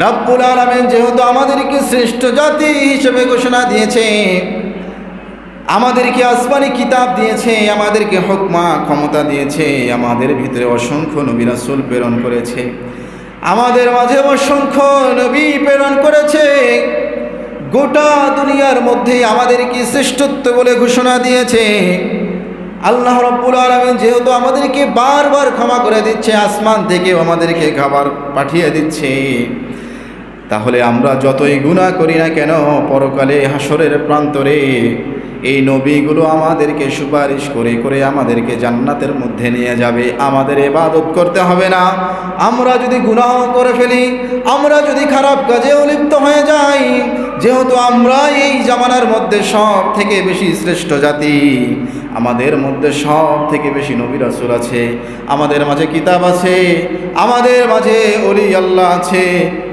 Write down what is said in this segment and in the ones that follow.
রাব্বুল আলমেন যেহেতু আমাদেরকে শ্রেষ্ঠ জাতি হিসেবে ঘোষণা দিয়েছে, আমাদেরকে আসমানি কিতাব দিয়েছে, আমাদেরকে হকমা ক্ষমতা দিয়েছে, আমাদের ভিতরে অসংখ্য নবী রাসূল প্রেরণ করেছে, আমাদের মাঝে অসংখ্য নবী প্রেরণ করেছে, গোটা দুনিয়ার মধ্যে আমাদেরকে শ্রেষ্ঠত্ব বলে ঘোষণা দিয়েছে। আল্লাহ রব্বুল আলমিন যেহেতু আমাদেরকে বারবার ক্ষমা করে দিচ্ছে, আসমান থেকে আমাদেরকে খাবার পাঠিয়ে দিচ্ছে। তাহলে আমরা যতই গুণা করি না কেন, পরকালে হাসরের প্রান্তরে এই নবীগুলো আমাদেরকে সুপারিশ করে করে আমাদেরকে জান্নাতের মধ্যে নিয়ে যাবে। আমাদের এবাদত করতে হবে না। আমরা যদি গুনাহ করে ফেলি, আমরা যদি খারাপ কাজেও লিপ্ত হয়ে যাই যেহেতু আমরা এই জামানার মধ্যে সব থেকে বেশি শ্রেষ্ঠ জাতি, আমাদের মধ্যে সব থেকে বেশি নবী রাসূল আছে, আমাদের মাঝে কিতাব আছে, আমাদের মাঝে অলি আল্লাহ আছে,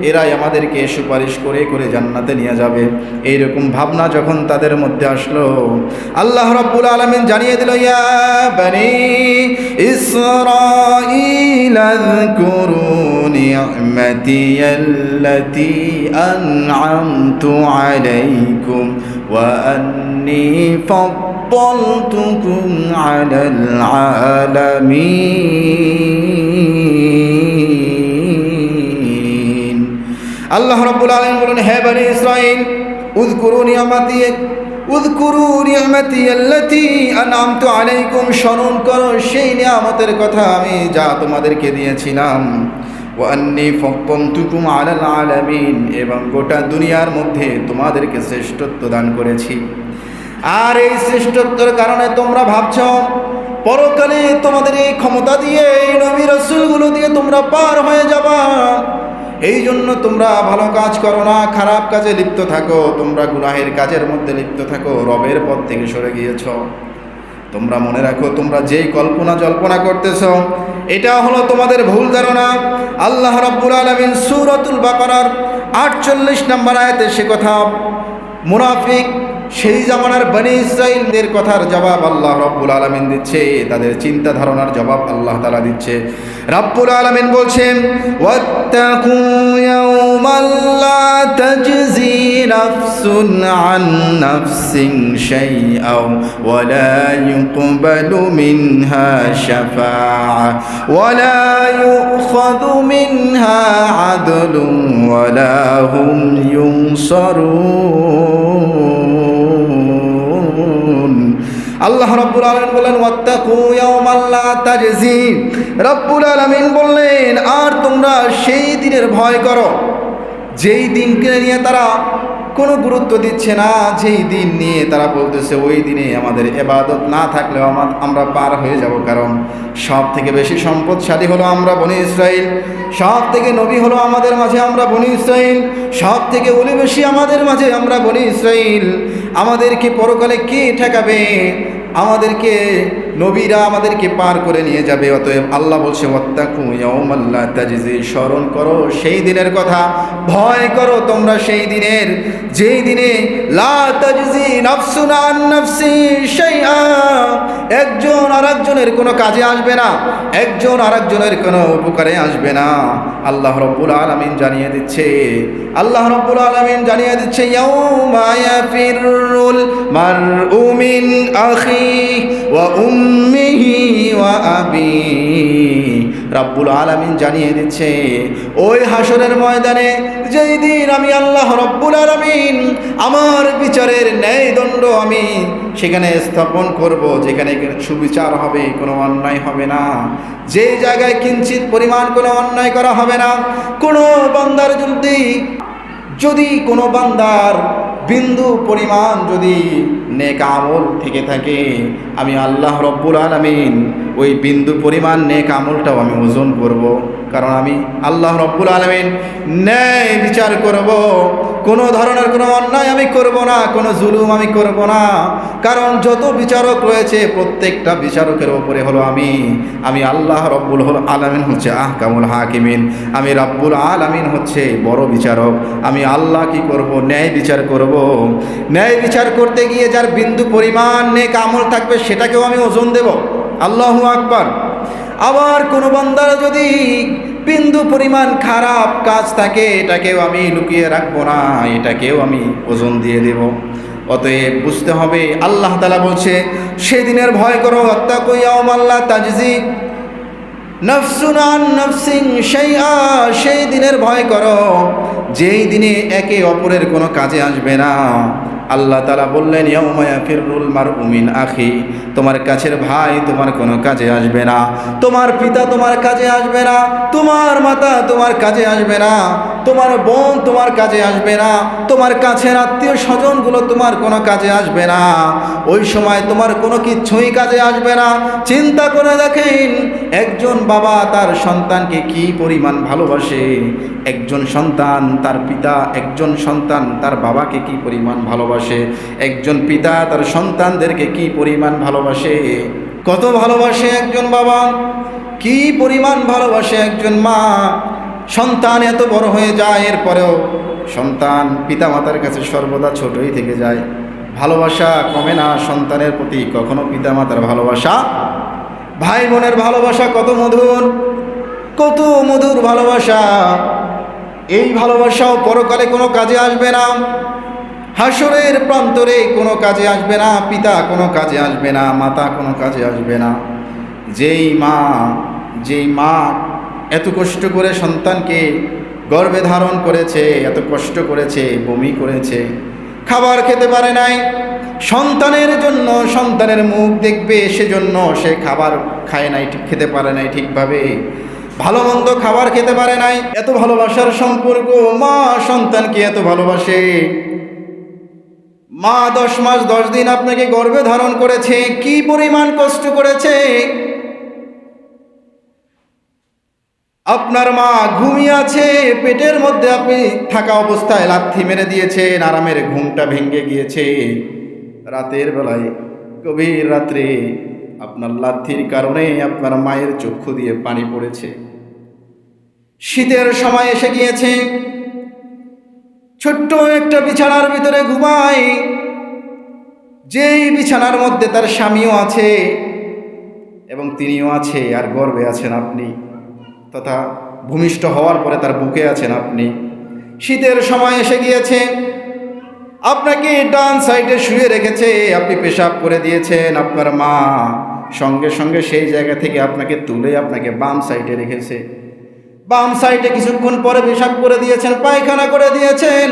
এরাই আমাদেরকে সুপারিশ করে করে জান্নাতে নিয়ে যাবে। এইরকম ভাবনা যখন তাদের মধ্যে আসলো, আল্লাহ রব্বুল আলমিন জানিয়ে দিল, ইয়া বানি ইসরাঈল আযকুরু নি'মাতি আল্লাতী আন'আমতু আলাইকুম ওয়া আন্নী فضلتكم على العالمين আল্লাহ রব্বুল আলমিন বলেন হে বনি ইসরাইল উযকুরু নিয়ামাতি উযকুরু নিয়ামাতি আল্লাতী আনআমতু আলাইকুম স্মরণ করো সেই নিয়ামতের কথা আমি যা তোমাদেরকে দিয়েছিলাম এবং গোটা দুনিয়ার মধ্যে তোমাদেরকে শ্রেষ্ঠত্ব দান করেছি। আর এই শ্রেষ্ঠত্বের কারণে তোমরা ভাবছ, পরকালে তোমাদের এই ক্ষমতা দিয়ে, এই নবী রসুলগুলো দিয়ে তোমরা পার হয়ে যাবা। এই জন্য তোমরা ভালো কাজ করো না, খারাপ কাজে লিপ্ত থাকো, তোমরা গুনাহের কাজের মধ্যে লিপ্ত থাকো, রবের পথ থেকে সরে গিয়েছ। তোমরা মনে রাখো, তোমরা যেই কল্পনা জল্পনা করতেছ এটা হলো তোমাদের ভুল ধারণা। আল্লাহ রব্বুল আলমিন সুরতুল বাকারার আটচল্লিশ নম্বর আয়াতে সে কথা, মুনাফিক সেই জামানার বনি ইসরাইলদের কথার জবাব আল্লাহ রব্বুল আলমিন দিচ্ছে, তাদের চিন্তা ধারণার জবাব আল্লাহ তালা দিচ্ছে। রব্বুল আলমিন বলছেন নাফসিন শাইআও ওয়া লা ইউকবালু মিনহা শাফাআ ওয়া লা ইউখাযু মিনহা আদলুন ওয়া লা হুম ইউনসারুন আল্লাহ রব্বুল আলমিন বললেন ওয়াত্তাকু ইয়াওমান লা তাজজি। রব্বুল আলমিন বললেন, আর তোমরা সেই দিনের ভয় করো যেই দিনকে নিয়ে তারা কোনো গুরুত্ব দিচ্ছে না, যেই দিন নিয়ে তারা বলতেছে ওই দিনে আমাদের এবাদত না থাকলেও আমার আমরা পার হয়ে যাব। কারণ সব থেকে বেশি সম্পদশালী হলো আমরা বনি ইসরাইল সব থেকে নবী হলো আমাদের মাঝে আমরা বনি ইসরাইল সব থেকে অলি বেশি আমাদের মাঝে আমরা বনি ইসরাইল। আমাদেরকে পরকালে কে ঠেকাবে? আমাদেরকে নবীরা আমাদেরকে পার করে নিয়ে যাবে, অতএব আল্লাহ বলছে স্মরণ করো সেই দিনের কথা, ভয় করো তোমরা সেই দিনের। যেই দিনে লা নাফসুন আন নাফসি শাইআ। একজন আরেকজনের কোনো কাজে আসবে না, একজন আরেকজনের কোনো উপকারে আসবে না। আল্লাহ রব্বুল আলামিন জানিয়ে দিচ্ছে, আল্লাহ রব্বুল আলামিন জানিয়ে দিচ্ছে, ইয়াউমা ইয়াফিরুল মারউ মিন আখি ওয়া উম্মিহি ওয়া আবি রাব্বুল আলামিন জানিয়ে দিচ্ছে, ওই হাসরের ময়দানে যেই দিন আমি আল্লাহ রব্বুল আলামিন আমার বিচারের ন্যায় দণ্ড আমি সেখানে স্থাপন করব, যেখানে সুবিচার হবে, কোনো অন্যায় হবে না। যে জায়গায় কিঞ্চিত পরিমাণ কোনো অন্যায় করা হবে না। কোনো বান্দার যদি যদি কোনো বান্দার বিন্দু পরিমাণ যদি নেক আমল থেকে থাকে, আমি আল্লাহ রব্বুল আলমিন ওই বিন্দু পরিমাণ নেক আমলটাও আমি ওজন করব। কারণ আমি আল্লাহ রব্বুল আলমিন ন্যায় বিচার করব। কোনো ধরনের কোনো অন্যায় আমি করব না, কোনো জুলুম আমি করব না। কারণ যত বিচারক রয়েছে, প্রত্যেকটা বিচারকের ওপরে হলো আমি। আমি আল্লাহ রব্বুল হল আলমিন হচ্ছে আহ কামুল হাকিমিন। আমি রব্বুল আলমিন হচ্ছে বড় বিচারক। আমি আল্লাহ কি করব? ন্যায় বিচার করব। ন্যায় বিচার করতে গিয়ে যার বিন্দু পরিমাণ নেক আমল থাকবে, সেটাকেও আমি ওজন দেব। আল্লাহু আকবার। আবার কোনো বান্দারা যদি বিন্দু পরিমাণ খারাপ কাজ থাকে, এটাকেও আমি লুকিয়ে রাখব না, এটাকেও আমি ওজন দিয়ে দেব। অতএব বুঝতে হবে, আল্লাহ তালা বলছে, সেদিনের ভয় করো হত্যা কইয়াও আল্লাহ তাজজি। নফসিং সেই সেই দিনের ভয় করো, যেই দিনে একে অপরের কোনো কাজে আসবে না। আল্লাহ তালা বললেন ইয়মায়া ফিরুল মার উমিন আখি। তোমার কাছের ভাই তোমার কোনো কাজে আসবে না। তোমার পিতা তোমার কাজে আসবে না। তোমার মাতা তোমার কাজে আসবে না। তোমার বোন তোমার কাজে আসবে না, তোমার কাছের আত্মীয় স্বজনগুলো তোমার কোনো কাজে আসবে না। ওই সময় তোমার কোনো কিচ্ছুই কাজে আসবে না। চিন্তা করে দেখেন একজন বাবা তার সন্তানকে কি পরিমাণ ভালোবাসে, একজন সন্তান তার পিতা, একজন সন্তান তার বাবাকে কি পরিমাণ ভালোবাসে, একজন পিতা তার সন্তানদেরকে কি পরিমাণ ভালোবাসে। কত ভালোবাসে একজন বাবা, কি পরিমাণ ভালোবাসে একজন মা সন্তান এত বড় হয়ে যায়, এরপরেও সন্তান পিতা মাতার কাছে সর্বদা ছোটই থেকে যায়। ভালোবাসা কমে না, সন্তানের প্রতি কখনো পিতা মাতার ভালোবাসা। ভাই বোনের ভালোবাসা কত মধুর কত মধুর ভালোবাসা। এই ভালোবাসাও পরকালে কোনো কাজে আসবে না, হাসরের প্রান্তরে কোনো কাজে আসবে না, পিতা কোনো কাজে আসবে না, মাতা কোনো কাজে আসবে না। যেই মা যেই মা এত কষ্ট করে সন্তানকে গর্ভে ধারণ করেছে, এত কষ্ট করেছে, বমি করেছে, খাবার খেতে পারে নাই। সন্তানের জন্য, সন্তানের মুখ দেখবে, সেজন্য সে খাবার খায় নাই, ঠিক খেতে পারে নাই ঠিকভাবে। ভালো মন্দ খাবার খেতে পারে নাই। এত ভালোবাসার সম্পর্ক, মা সন্তানকে এত ভালোবাসে। মা দশ মাস দশ দিন আপনাকে গর্ভে ধারণ করেছে, কি পরিমাণ কষ্ট করেছে? আপনার মা ঘুমিয়ে আছে, পেটের মধ্যে আপনি থাকা অবস্থায় লাথি মেরে দিয়েছেন, আরামের ঘুমটা ভেঙে গিয়েছে। রাতের বেলায়, গভীর রাত্রে আপনার লাথির কারণে আপনার মায়ের চক্ষু দিয়ে পানি পড়েছে। শীতের সময় এসে গিয়েছে। ছোট্ট একটা বিছানার ভিতরে ঘুমায়। যেই বিছানার মধ্যে তার স্বামীও আছে এবং তিনিও আছে, আর গর্বে আছেন আপনি। তথা ভূমিষ্ঠ হওয়ার পরে তার বুকে আছেন আপনি। শীতের সময় এসে গিয়েছে। আপনাকে ডান সাইডে শুয়ে রেখেছে, আপনি পেশাব করে দিয়েছেন, আপনার মা সঙ্গে সঙ্গে সেই জায়গা থেকে আপনাকে তুলে আপনাকে বাম সাইডে রেখেছে। বাম সাইডে কিছুক্ষণ পরে পেশাব করে দিয়েছেন, পায়খানা করে দিয়েছেন।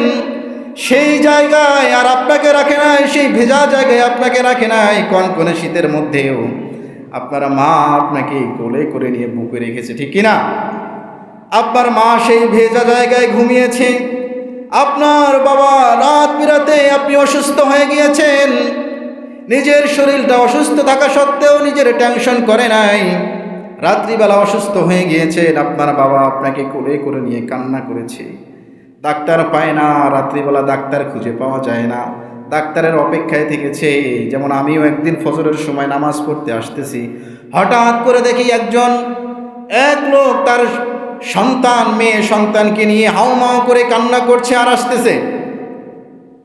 সেই জায়গায় আর আপনাকে রাখে নাই, সেই ভেজা জায়গায় আপনাকে রাখে নাই, কনকনে শীতের মধ্যেও। আপনার মা আপনাকে কোলে করে নিয়ে বুকে রেখেছে, ঠিক কিনা? আপনার মা সেই ভেজা জায়গায় ঘুমিয়েছে। আপনার বাবা রাত বিরাতে আপনি অসুস্থ হয়ে গিয়েছেন। নিজের শরীরটা অসুস্থ থাকা সত্ত্বেও নিজের টেনশন করে নাই। রাত্রিবেলা অসুস্থ হয়ে গিয়েছেন, আপনার বাবা আপনাকে কোলে করে নিয়ে কান্না করেছে। ডাক্তার পায় না, রাত্রিবেলা ডাক্তার খুঁজে পাওয়া যায় না। ডাক্তারের অপেক্ষায় থেকেছে। যেমন আমিও একদিন ফজরের সময় নামাজ পড়তে আসতেছি। হঠাৎ করে দেখি একজন এক লোক তার সন্তান, মেয়ে সন্তানকে নিয়ে হাউমাউ করে কান্না করছে আর আসতেছে।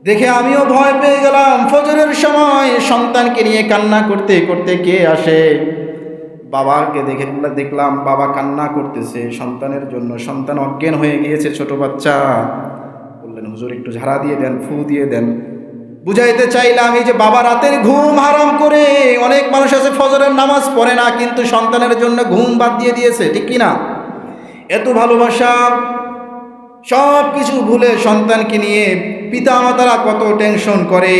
দেখে আমিও ভয় পেয়ে গেলাম, ফজরের সময় সন্তানকে নিয়ে কান্না করতে করতে কে আসে? বাবাকে দেখে দেখলাম বাবা কান্না করতেছে সন্তানের জন্য। সন্তান অজ্ঞান হয়ে গিয়েছে ছোট বাচ্চা। বললেন, হুজুর, একটু ঝাড়া দিয়ে দেন, ফু দিয়ে দেন। বুঝাইতে চাইলাম, এই যে বাবা রাতের ঘুম হারাম করে অনেক মানুষ আছে, ফজরের নামাজ পড়ে না, কিন্তু সন্তানের জন্য ঘুম বাদ দিয়ে দিয়েছে, ঠিক কি না এত ভালোবাসা, সব কিছু ভুলে সন্তানকে নিয়ে পিতা মাতারা কত টেনশন করে।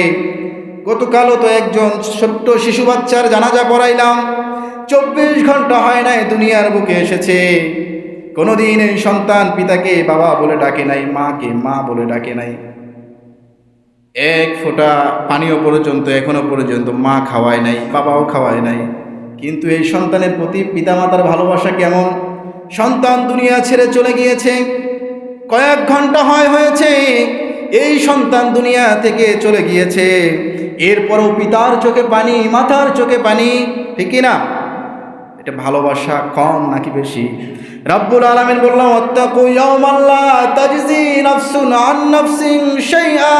গতকালও তো একজন ছোট্ট শিশু বাচ্চার জানাজা পড়াইলাম, চব্বিশ ঘণ্টা হয় নাই দুনিয়ার বুকে এসেছে। কোনোদিন এই সন্তান পিতাকে বাবা বলে ডাকে নাই, মাকে মা বলে ডাকে নাই। এক ফোঁটা পানীয় পর্যন্ত এখনও পর্যন্ত মা খাওয়ায় নাই, বাবাও খাওয়ায় নাই। কিন্তু এই সন্তানের প্রতি পিতামাতার ভালোবাসা কেমন? সন্তান দুনিয়া ছেড়ে চলে গিয়েছে। কয়েক ঘণ্টা হয় হয়েছে, এই সন্তান দুনিয়া থেকে চলে গিয়েছে। এরপরও পিতার চোখে পানি মাথার চোখে পানি, ঠিক না? এটা ভালোবাসা কম নাকি বেশি? রাব্বুল আলামিন বললাম অত্তাকু ইয়াউমাল্লা তাজজি নাফসুন আন নাফসিন শাইআ।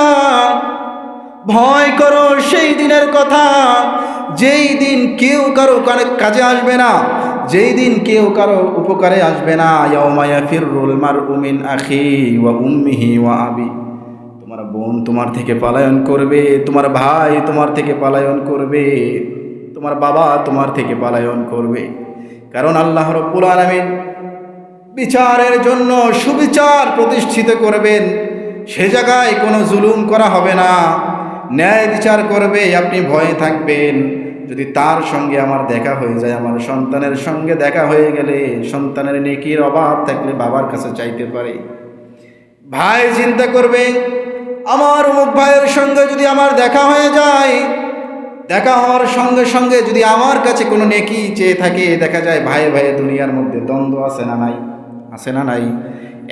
ভয় করো সেই দিনের কথা, যেই দিন কেউ কারও কাজে আসবে না, যেই দিন কেউ কারও উপকারে আসবে না। ইয়াউমায়া ফিররুল মারউ মিন আখি ওয়া উম্মিহি ওয়া আবি। তোমার বোন তোমার থেকে পালায়ন করবে, তোমার ভাই তোমার থেকে পালায়ন করবে। তোমার বাবা তোমার থেকে পালায়ন করবে। কারণ আল্লাহ রব্বুল আলামিন বিচারের জন্য সুবিচার প্রতিষ্ঠিত করবেন। সে জায়গায় কোনো জুলুম করা হবে না। ন্যায় বিচার করবে, আপনি ভয়ে থাকবেন। যদি তার সঙ্গে আমার দেখা হয়ে যায়, আমার সন্তানের সঙ্গে দেখা হয়ে গেলে সন্তানের নেকির অভাব থাকলে বাবার কাছে চাইতে পারে। ভাই চিন্তা করবে, আমার অমুক ভাইয়ের সঙ্গে যদি আমার দেখা হয়ে যায় দেখা হওয়ার সঙ্গে সঙ্গে যদি আমার কাছে কোনো নেকি চেয়ে থাকে, দেখা যায় ভাই ভাই দুনিয়ার মধ্যে দ্বন্দ্ব আছে না নাই? আছে না নাই?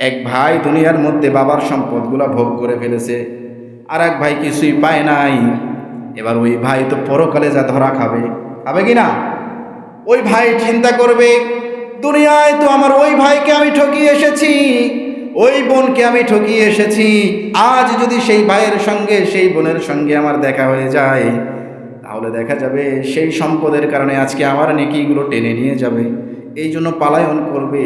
এক ভাই দুনিয়ার মধ্যে বাবার সম্পদগুলো ভোগ করে ফেলেছে আর এক ভাই কিছুই পায় নাই। এবার ওই ভাই তো পরকালে যা ধরা খাবে খাবে কি না? ওই ভাই চিন্তা করবে, দুনিয়ায় তো আমার ওই ভাইকে আমি ঠকিয়ে এসেছি, ওই বোনকে আমি ঠকিয়ে এসেছি, আজ যদি সেই ভাইয়ের সঙ্গে, সেই বোনের সঙ্গে আমার দেখা হয়ে যায় তাহলে দেখা যাবে সেই সম্পদের কারণে আজকে আমার নেকিগুলো টেনে নিয়ে যাবে। এই জন্য পালায়ন করবে।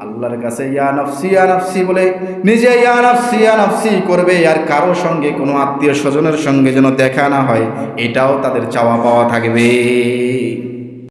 আল্লাহর কাছে ইয়া নফসি ইয়া নফসি বলে নিজে ইয়া নফসি ইয়া নফসি করবে। আর কারও সঙ্গে কোনো আত্মীয় স্বজনের সঙ্গে যেন দেখা না হয়, এটাও তাদের চাওয়া পাওয়া থাকবে।